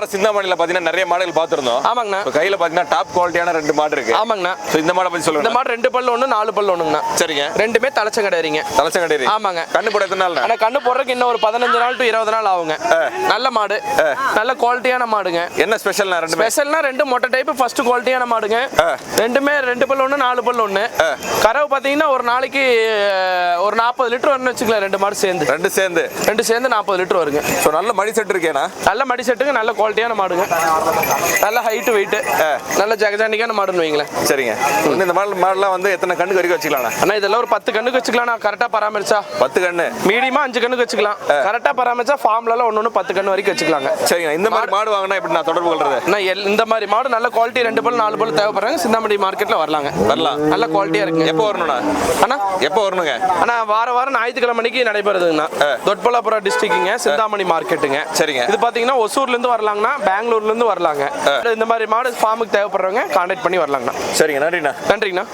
வாரம் சிந்தாமணியில் பார்த்தீங்கன்னா நிறைய மாடுகள் பார்த்துருந்தோம். ஆமாங்கண்ணா. இப்போ கையில் பார்த்தீங்கன்னா டாப் குவாலிட்டியான ரெண்டு மாடு இருக்கு. ஆமாங்கண்ணா. ஸோ இந்த மாடை பற்றி இந்த சொல்லுங்க மாடு ரெண்டு பல்லு ஒன்று நாலு பல்லு ஒண்ணுங்கண்ணா. சரிங்க. ரெண்டுமே தலைச்சம் கிடையாதுங்க தலைச்சம் கிடையாது ஆமாங்க. கண்ணு போட எத்தனை நாள்? ஆனா கண்ணு போடுறதுக்கு இன்னும் ஒரு பதினஞ்சு நாள் டு இருபது நாள் ஆகுங்க. நல்ல மாடு. நல்ல குவாலிட்டியான மாடுங்க. என்ன ஸ்பெஷல் நான் ரெண்டுமே? ஸ்பெஷல்னா ரெண்டு மொட்டை டைப் ஃபர்ஸ்ட் குவாலிட்டியான மாடுங்க. ரெண்டுமே ரெண்டு பல்லு ஒன்று நாலு பல்லு ஒன்று கறவை பார்த்தீங்கன்னா ஒரு நாளைக்கு ஒரு நாற்பது லிட்டர் வரும்னு வச்சுக்கலாம் ரெண்டு மாடு சேர்ந்து. ரெண்டு சேர்ந்து. ரெண்டு சேர்ந்து நாற்பது லிட்டர் வருங்க. ஸோ நல்ல மடி செட் இருக்கேனா நல்ல மடி செட்டுங்க நல்ல குவாலிட்டியான மாடுங்க. நல்ல ஹைட்டு வெயிட் நல்ல ஜெகஜாண்டிக்கான மாடுன்னு வைங்களேன். சரிங்க. இந்த மாடல் மாடலாம் வந்து எத்தனை கண்ணுக்கு வரைக்கும் வச்சுக்கலாம்ண்ணா? அண்ணா இதெல்லாம் ஒரு பத்து கண்ணுக்கு வச்சுக்கலாம். நான் கரெக்டாக பராமரிச்சா. பத்து கண்ணு. மீடியமா அஞ்சு கண்ணுக்கு வச்சுக்கலாம். கரெக்டாக பராமரிச்சா ஃபார்ம்லலாம் ஒன்று ஒன்று பத்து கண்ணு வரைக்கும் வச்சுக்கலாங்க. சரிங்க. இந்த மாதிரி மாடு வாங்கினா எப்படி நான் தொடர்பு கொள்றது? எல் இந்த மாதிரி மாடு நல்ல குவாலிட்டி ரெண்டு பல் நாலு பல் தேவைப்படுறாங்க. சிந்தாமணி மார்க்கெட்ல வரலாங்க. வரலாம். நல்ல குவாலிட்டியா இருக்குங்க. எப்போ வரணும்ண்ணா? அண்ணா. எப்போ வரணுங்க? அண்ணா வார வாரம் ஞாயிற்றுக்கிழமை மணிக்கு நடைபெறுதுங்கண்ணா தொட்பலாபுரம் டிஸ்ட்ரிக்ட்டுங்க சிந்தாமணி மார்க்கெட்டுங்க சரிங்க. இது பாத்தீங்கன்னா ஒசூர்ல இருந்து வரலாங்கண்ணா பெங்களூர்ல இருந்து வரலாங்க. இந்த மாதிரி மாடு ஃபார்முக்கு தேவைப்படுறவங்க கான்டாக்ட் பண்ணி வரலாங்கண்ணா. சரிங்க நன்றிண்ணா. நன்றிங்கண்ணா.